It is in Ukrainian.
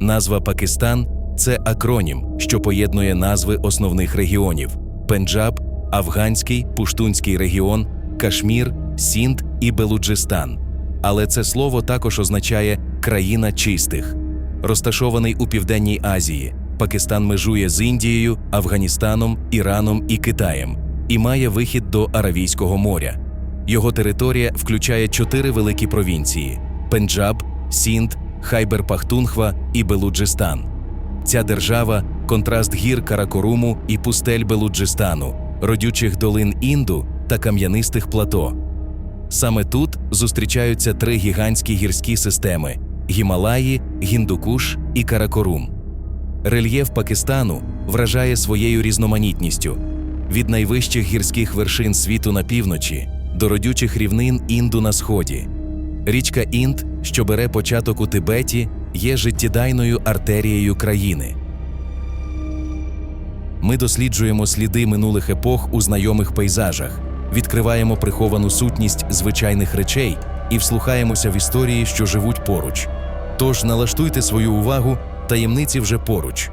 Назва Пакистан це акронім, що поєднує назви основних регіонів: Пенджаб, Афганський, Пуштунський регіон, Кашмір, Сінд і Белуджистан. Але це слово також означає країна чистих. Розташований у Південній Азії, Пакистан межує з Індією, Афганістаном, Іраном і Китаєм і має вихід до Аравійського моря. Його територія включає чотири великі провінції: Пенджаб, Сінд, Хайбер-Пахтунхва і Белуджистан. Ця держава контраст гір Каракоруму і пустель Белуджистану, родючих долин Інду та кам'янистих плато. Саме тут зустрічаються три гігантські гірські системи: Гімалаї, Гіндукуш і Каракорум. Рельєф Пакистану вражає своєю різноманітністю від найвищих гірських вершин світу на півночі до родючих рівнин Інду на сході. Річка Інд, що бере початок у Тибеті, є життєдайною артерією країни. Ми досліджуємо сліди минулих епох у знайомих пейзажах, відкриваємо приховану сутність звичайних речей і вслухаємося в історії, що живуть поруч. Тож налаштуйте свою увагу, таємниці вже поруч.